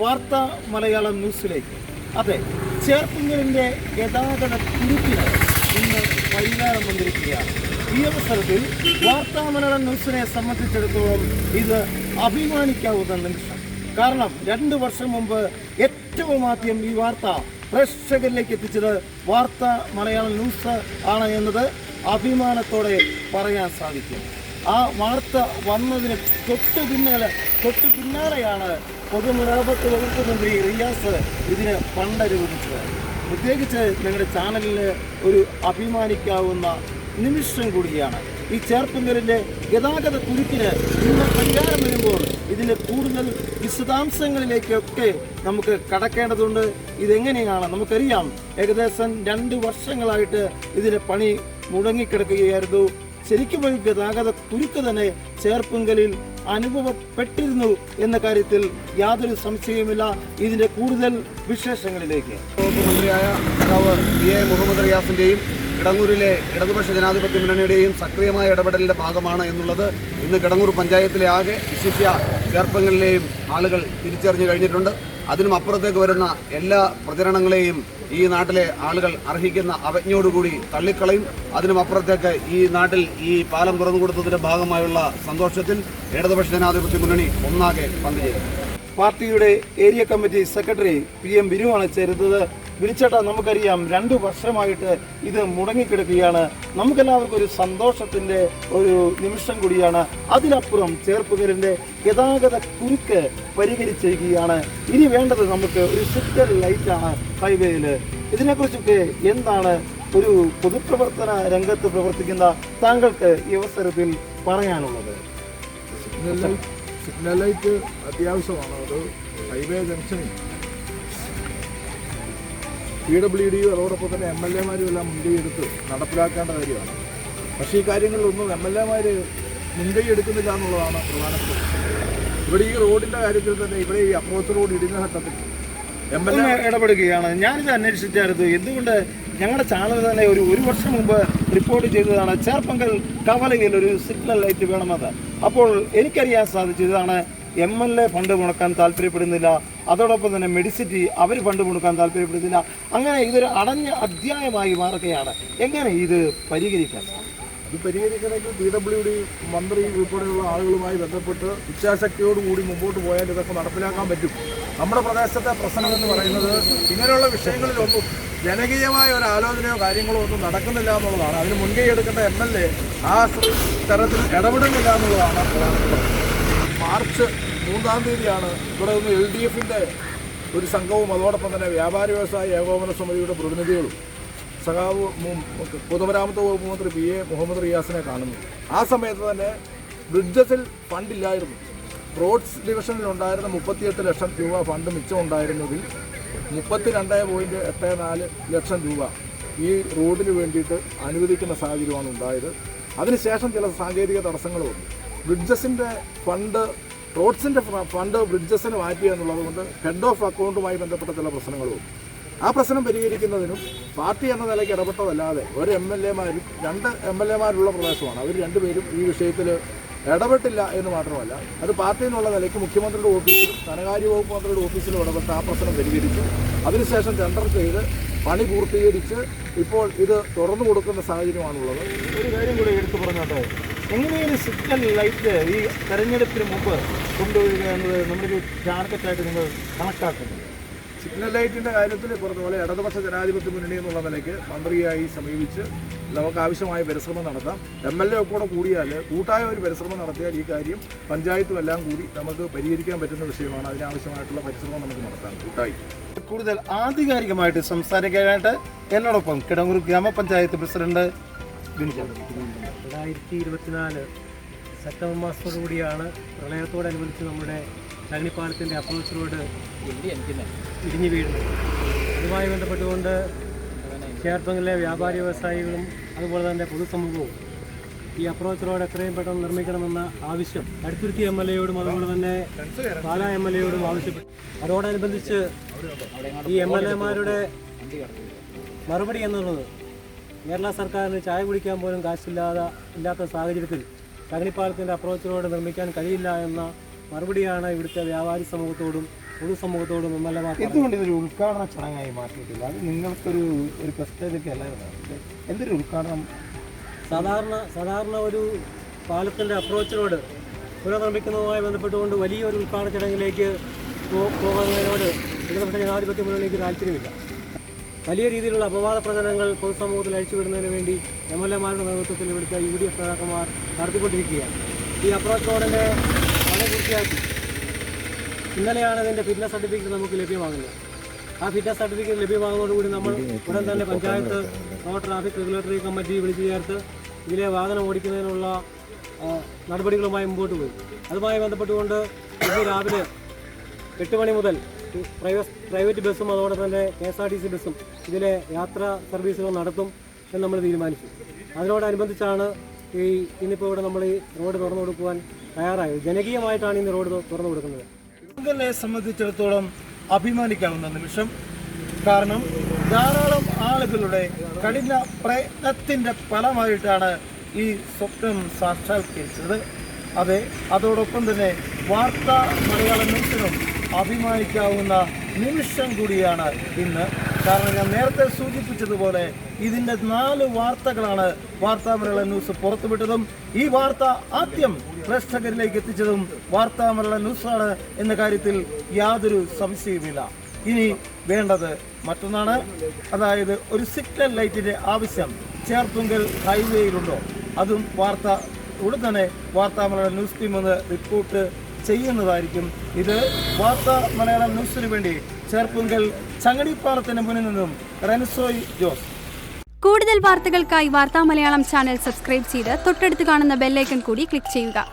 വാർത്ത മലയാളം ന്യൂസിലേക്ക്. അതെ ചേർപ്പുങ്ങലിന്റെ ഗതാഗത കുരുക്കിന് ഇന്ന് പരിഹാരം വന്നിരിക്കുകയാണ്. ഈ അവസരത്തിൽ വാർത്താ മലയാളം ന്യൂസിനെ സംബന്ധിച്ചിടത്തോളം ഇത് അഭിമാനിക്കാവുന്ന നിമിഷം. കാരണം രണ്ട് വർഷം മുമ്പ് ഏറ്റവും ആദ്യം ഈ വാർത്ത പ്രേക്ഷകരിലേക്ക് എത്തിച്ചത് വാർത്ത മലയാളം ന്യൂസ് ആണ് എന്നത് അഭിമാനത്തോടെ പറയാൻ സാധിക്കും. ആ വാർത്ത വന്നതിന് തൊട്ടു പിന്നാലെ തൊട്ടു പിന്നാലെയാണ് പൊതുമരാമത്ത് വകുപ്പ് മന്ത്രി റിയാസ് ഇതിന് ഫണ്ട് അനുവദിച്ചത് പ്രത്യേകിച്ച് ഞങ്ങളുടെ ചാനലിൽ ഒരു അഭിമാനിക്കാവുന്ന നിമിഷം കൂടിയാണ്. ഈ ചേർപ്പുങ്കലിന്റെ ഗതാഗത കുരുക്കിന് ഇന്ന് പരിഹാരം വരുമ്പോൾ ഇതിന്റെ കൂടുതൽ വിശദാംശങ്ങളിലേക്കൊക്കെ നമുക്ക് കടക്കേണ്ടതുണ്ട്. ഇതെങ്ങനെയാണ്? നമുക്കറിയാം ഏകദേശം രണ്ട് വർഷങ്ങളായിട്ട് ഇതിന്റെ പണി മുടങ്ങിക്കിടക്കുകയായിരുന്നു. ശരിക്കും ഒരു ഗതാഗത കുരുക്ക് തന്നെ ചേർപ്പുങ്കലിൽ അനുഭവപ്പെട്ടിരുന്നു എന്ന കാര്യത്തിൽ യാതൊരു സംശയവുമില്ല. ഇതിന്റെ കൂടുതൽ വിശേഷങ്ങളിലേക്ക്. എ മുഹമ്മദ് റിയാസിന്റെയും കിടങ്ങൂരിലെ ഇടതുപക്ഷ ജനാധിപത്യ മുന്നണിയുടെയും സക്രിയമായ ഇടപെടലിന്റെ ഭാഗമാണ് എന്നുള്ളത് ഇന്ന് കിടങ്ങൂർ പഞ്ചായത്തിലെ ആകെ വിശിഷ്യ ചേർപ്പങ്ങളിലെയും ആളുകൾ തിരിച്ചറിഞ്ഞു കഴിഞ്ഞിട്ടുണ്ട്. അതിനും അപ്പുറത്തേക്ക് വരുന്ന എല്ലാ പ്രചരണങ്ങളെയും ഈ നാട്ടിലെ ആളുകൾ അർഹിക്കുന്ന അവജ്ഞയോടുകൂടി തള്ളിക്കളയും. അതിനും അപ്പുറത്തേക്ക് ഈ നാട്ടിൽ ഈ പാലം തുറന്നു കൊടുത്തതിന്റെ ഭാഗമായുള്ള സന്തോഷത്തിൽ ഇടതുപക്ഷ ജനാധിപത്യ മുന്നണി ഒന്നാകെ പങ്കുചേരും. പാർട്ടിയുടെ area committee secretary P M ബിനുവാണ് ചേരുന്നത്. വിളിച്ചേട്ട നമുക്കറിയാം രണ്ടു വർഷമായിട്ട് ഇത് മുടങ്ങിക്കിടക്കുകയാണ്. നമുക്കെല്ലാവർക്കും ഒരു സന്തോഷത്തിന്റെ ഒരു നിമിഷം കൂടിയാണ്. അതിനപ്പുറം ചേർപ്പുകലിന്റെ ഗതാഗത കുരുക്ക് പരിഹരിച്ചിരിക്കുകയാണ്. ഇനി വേണ്ടത് നമുക്ക് ഒരു സിഗ്നൽ ലൈറ്റാണ് ഹൈവേയിൽ ഇതിനെക്കുറിച്ചൊക്കെ എന്താണ് ഒരു പൊതുപ്രവർത്തന രംഗത്ത് പ്രവർത്തിക്കുന്ന താങ്കൾക്ക് ഈ അവസരത്തിൽ പറയാനുള്ളത്? സിഗ്നൽ ലൈറ്റ് അത്യാവശ്യമാണോ. അത് ഹൈവേ ജംഗ്ഷനിൽ. പി ഡബ്ല്യു ഡിയും അതോടൊപ്പം തന്നെ എം എൽ എമാരും എല്ലാം മുൻകൈ എടുത്ത് നടപ്പിലാക്കേണ്ട കാര്യമാണ്. പക്ഷേ ഈ കാര്യങ്ങളിലൊന്നും എം എൽ എമാർ മുൻകൈ എടുക്കുന്നില്ല എന്നുള്ളതാണ് പ്രധാനപ്പെട്ടത് ഇവിടെ ഈ റോഡിന്റെ കാര്യത്തിൽ തന്നെ ഇവിടെ ഈ അപ്രോച്ച് റോഡ് ഇടിഞ്ഞ ഘട്ടത്തിൽ എം എൽ എ ഇടപെടുകയാണ്. ഞാനിത് അന്വേഷിച്ചായിരുന്നു എന്തുകൊണ്ട് ഞങ്ങളുടെ ചാനൽ തന്നെ ഒരു ഒരു വർഷം മുമ്പ് റിപ്പോർട്ട് ചെയ്തതാണ്. ചേർപ്പങ്കൽ കവലയിൽ ഒരു സിഗ്നൽ ലൈറ്റ് വേണമെന്ന്. അപ്പോൾ എനിക്കറിയാൻ സാധിച്ചതാണ് എം എൽ എ ഫണ്ട് മുടക്കാൻ താല്പര്യപ്പെടുന്നില്ല. അതോടൊപ്പം തന്നെ മെഡിസിറ്റി അവർ ഫണ്ട് മുടക്കാൻ താല്പര്യപ്പെടുന്നില്ല. അങ്ങനെ ഇതൊരു അടഞ്ഞ അധ്യായമായി മാറുകയാണ്. എങ്ങനെ ഇത് പരിഹരിക്കാൻ ഇത് പരിഹരിക്കണമെങ്കിൽ പി ഡബ്ല്യു ഡി മന്ത്രി ഉൾപ്പെടെയുള്ള ആളുകളുമായി ബന്ധപ്പെട്ട് ഇച്ഛാശക്തിയോടുകൂടി മുമ്പോട്ട് പോയാൽ ഇതൊക്കെ നടപ്പിലാക്കാൻ പറ്റും. നമ്മുടെ പ്രദേശത്തെ പ്രശ്നം എന്ന് പറയുന്നത് ഇങ്ങനെയുള്ള വിഷയങ്ങളിലൊന്നും ജനകീയമായ ഒരു ആലോചനയോ കാര്യങ്ങളോ ഒന്നും നടക്കുന്നില്ല എന്നുള്ളതാണ്. അതിന് മുൻകൈ എടുക്കേണ്ട എം എൽ എ ആ തരത്തിൽ ഇടപെടുന്നില്ല എന്നുള്ളതാണ് മാർച്ച് മൂന്നാം തീയതിയാണ് ഇവിടെ നിന്ന് എൽ ഡി എഫിന്റെ ഒരു സംഘവും അതോടൊപ്പം തന്നെ വ്യാപാര വ്യവസായ ഏകോപന സമിതിയുടെ പ്രതിനിധികളും സഖാവ് പൊതുമരാമത്ത് വകുപ്പ് മന്ത്രി പി എ മുഹമ്മദ് റിയാസിനെ കാണുന്നു. ആ സമയത്ത് തന്നെ ബ്രിഡ്ജസിൽ ഫണ്ടില്ലായിരുന്നു. റോഡ്സ് ഡിവിഷനിൽ ഉണ്ടായിരുന്ന മുപ്പത്തിയെട്ട് ലക്ഷം രൂപ ഫണ്ട് മിച്ചം ഉണ്ടായിരുന്നതിൽ മുപ്പത്തി രണ്ട് പോയിന്റ് എട്ട് നാല് ലക്ഷം രൂപ ഈ റോഡിന് വേണ്ടിയിട്ട് അനുവദിക്കുന്ന സാഹചര്യമാണ് ഉണ്ടായത്. അതിനുശേഷം ചില സാങ്കേതിക തടസ്സങ്ങൾ വന്നു ബ്രിഡ്ജസിന്റെ ഫണ്ട് റോഡ്സിന്റെ ഫണ്ട് ബ്രിഡ്ജസിന് മാറ്റി എന്നുള്ളത് കൊണ്ട് ഹെഡ് ഓഫ് അക്കൗണ്ടുമായി ബന്ധപ്പെട്ട ചില പ്രശ്നങ്ങൾ വന്നു ആ പ്രശ്നം പരിഹരിക്കുന്നതിനും പാർട്ടി എന്ന നിലയ്ക്ക് ഇടപെട്ടതല്ലാതെ ഒരു എം എൽ എമാരും രണ്ട് എം എൽ എമാരുള്ള പ്രദേശമാണ്. അവർ രണ്ടുപേരും ഈ വിഷയത്തിൽ ഇടപെട്ടില്ല എന്ന് മാത്രമല്ല അത് പാർട്ടി എന്നുള്ള നിലയ്ക്ക് മുഖ്യമന്ത്രിയുടെ ഓഫീസിലും ധനകാര്യ വകുപ്പ് മന്ത്രിയുടെ ഓഫീസിലും ഇടപെട്ട് ആ പ്രശ്നം പരിഹരിച്ചു. അതിനുശേഷം ടെൻഡർ ചെയ്ത് പണി പൂർത്തീകരിച്ച് ഇപ്പോൾ ഇത് തുറന്നു കൊടുക്കുന്ന സാഹചര്യമാണുള്ളത്. ഒരു കാര്യം കൂടി എടുത്തു പറഞ്ഞോട്ടെ. എങ്ങനെയാണ് സിഗ്നൽ ലൈറ്റ് ഈ തെരഞ്ഞെടുപ്പിന് മുമ്പ് കൊണ്ടുവരിക എന്നത്? നമ്മുടെ ഒരു ടാർഗറ്റായിട്ട് നിങ്ങൾ കണക്കാക്കുന്നത് സിഗ്നൽ ലൈറ്റിന്റെ കാര്യത്തിൽ പറഞ്ഞ പോലെ ഇടതുപക്ഷ ജനാധിപത്യ മുന്നണി എന്നുള്ള നിലയ്ക്ക് മന്ത്രിയായി സമീപിച്ച് നമുക്ക് ആവശ്യമായ പരിശ്രമം നടത്താം. എം എൽ എ ഒക്കെ കൂടെ കൂടിയാൽ കൂട്ടായ ഒരു പരിശ്രമം നടത്തിയാൽ ഈ കാര്യം പഞ്ചായത്തും എല്ലാം കൂടി നമുക്ക് പരിഹരിക്കാൻ പറ്റുന്ന വിഷയമാണ്. അതിനാവശ്യമായിട്ടുള്ള പരിശ്രമം നമുക്ക് നടത്താം. കൂട്ടായി. കൂടുതൽ ആധികാരികമായിട്ട് സംസാരിക്കാനായിട്ട് എന്നോടൊപ്പം കിടങ്ങൂർ ഗ്രാമപഞ്ചായത്ത് പ്രസിഡന്റ് രണ്ടായിരത്തി ഇരുപത്തിനാല് സെപ്റ്റംബർ മാസത്തോടു കൂടിയാണ് പ്രളയത്തോടനുബന്ധിച്ച് നമ്മുടെ ചകിണിപ്പാലത്തിന്റെ അപ്രോച്ച് റോഡ് ഇടിഞ്ഞു വീഴുന്നു. അതുമായി ബന്ധപ്പെട്ടുകൊണ്ട് ചേർപ്പങ്ങളിലെ വ്യാപാരി വ്യവസായികളും അതുപോലെ തന്നെ പൊതുസമൂഹവും ഈ അപ്രോച്ച് റോഡ് എത്രയും പെട്ടെന്ന് നിർമ്മിക്കണമെന്ന ആവശ്യം കടുത്തുരുത്തി എം എൽ എയോടും അതുപോലെ തന്നെ പാലാ എം എൽ എയോടും ആവശ്യപ്പെട്ടു. അതോടനുബന്ധിച്ച് ഈ എം എൽ എമാരുടെ മറുപടി എന്നുള്ളത് കേരള സർക്കാരിന് ചായ കുടിക്കാൻ പോലും കാശില്ലാതെ ഇല്ലാത്ത സാഹചര്യത്തിൽ തകണിപ്പാലത്തിന്റെ അപ്രോച്ച് റോഡ് നിർമ്മിക്കാൻ കഴിയില്ല എന്ന മറുപടിയാണ് ഇവിടുത്തെ വ്യാപാരി സമൂഹത്തോടും പൊതുസമൂഹത്തോടും എം എൽ എമാർ എന്തുകൊണ്ട് ഇതൊരു ഉദ്ഘാടന ചടങ്ങായി മാറ്റിയിട്ടില്ല? അത് നിങ്ങൾക്കൊരു ഒരു പ്രശ്നത്തിലേക്ക് അല്ല എന്തൊരു ഉദ്ഘാടനം? സാധാരണ സാധാരണ ഒരു പാലത്തിന്റെ അപ്രോച്ചിനോട് പുനർനിർമ്മിക്കുന്നതുമായി ബന്ധപ്പെട്ടുകൊണ്ട് വലിയൊരു ഉദ്ഘാടന ചടങ്ങിലേക്ക് പോകുന്നതിനോട് ഇടതുപക്ഷ ജനാധിപത്യ മുന്നണിക്ക് താല്പര്യമില്ല. വലിയ രീതിയിലുള്ള അപവാദ പ്രചരണങ്ങൾ പൊതുസമൂഹത്തിൽ അഴിച്ചുവിടുന്നതിന് വേണ്ടി എം എൽ എമാരുടെ നേതൃത്വത്തിൽ ഇവിടുത്തെ യു ഡി എഫ് നേതാക്കന്മാർ നടത്തിക്കൊണ്ടിരിക്കുകയാണ്. ഈ അപ്രോച്ച് റോഡിന്റെ പൂർത്തിയാക്കി. ഇന്നലെയാണ് അതിന്റെ ഫിറ്റ്നസ് സർട്ടിഫിക്കറ്റ് നമുക്ക് ലഭ്യമാകുന്നത്. ആ ഫിറ്റ്നസ് സർട്ടിഫിക്കറ്റ് ലഭ്യമാകുന്നതോടുകൂടി നമ്മൾ ഉടൻ തന്നെ panchayat road traffic regulatory committee വിളിച്ചു ചേർത്ത് ഇതിലെ വാഹനം ഓടിക്കുന്നതിനുള്ള നടപടികളുമായി മുമ്പോട്ട് പോയി. അതുമായി ബന്ധപ്പെട്ടുകൊണ്ട് ഇന്ന് രാവിലെ എട്ട് മണി മുതൽ പ്രൈവറ്റ് പ്രൈവറ്റ് ബസ്സും അതോടൊപ്പം തന്നെ K S R T C ബസ്സും ഇതിലെ യാത്രാ സർവീസുകൾ നടത്തും എന്ന് നമ്മൾ തീരുമാനിച്ചു. അതിനോടനുബന്ധിച്ചാണ് ഈ ഇന്നിപ്പോൾ ഇവിടെ നമ്മൾ ഈ റോഡ് തുറന്നു കൊടുക്കുവാൻ തയ്യാറായത് ജനകീയമായിട്ടാണ് ഇന്ന് റോഡ് തുറന്നു കൊടുക്കുന്നത് െ. സംബന്ധിച്ചിടത്തോളം അഭിമാനിക്കാവുന്ന നിമിഷം. കാരണം ധാരാളം ആളുകളുടെ കഠിന പ്രയത്നത്തിന്റെ ഫലമായിട്ടാണ് ഈ സ്വപ്നം സാക്ഷാത്കരിച്ചത്. അതെ അതോടൊപ്പം തന്നെ വാർത്താ മലയാള അഭിമാനിക്കാവുന്ന നിമിഷം കൂടിയാണ് ഇന്ന്. കാരണം ഞാൻ നേരത്തെ സൂചിപ്പിച്ചതുപോലെ ഇതിന്റെ നാല് വാർത്തകളാണ് വാർത്താമലയാള ന്യൂസ് പുറത്തുവിട്ടതും ഈ വാർത്ത ആദ്യം പ്രേക്ഷകരിലേക്ക് എത്തിച്ചതും വാർത്താമലയാള ന്യൂസാണ് എന്ന കാര്യത്തിൽ യാതൊരു സംശയവുമില്ല. ഇനി വേണ്ടത് മറ്റൊന്നാണ്. അതായത് ഒരു സിഗ്നൽ ലൈറ്റിന്റെ ആവശ്യം ചേർത്തുങ്കൽ ഹൈവേയിലുണ്ടോ? അതും വാർത്ത ഉടൻ തന്നെ വാർത്താമലയാള ന്യൂസ് ടീം എന്ന് റിപ്പോർട്ട് ചെയ്യുന്നതായിരിക്കും. ഇത് വാർത്താ മലയാളം ന്യൂസിന് വേണ്ടി ചേർപ്പുങ്കൽ ചങ്ങടിപ്പാറത്തിന് മുന്നിൽ നിന്നും റെൻസോയ് ജോസ്. കൂടുതൽ വാർത്തകൾക്കായി വാർത്താ മലയാളം ചാനൽ സബ്സ്ക്രൈബ് ചെയ്ത് തൊട്ടടുത്ത് കാണുന്ന ബെല്ലൈക്കൺ കൂടി ക്ലിക്ക് ചെയ്യുക.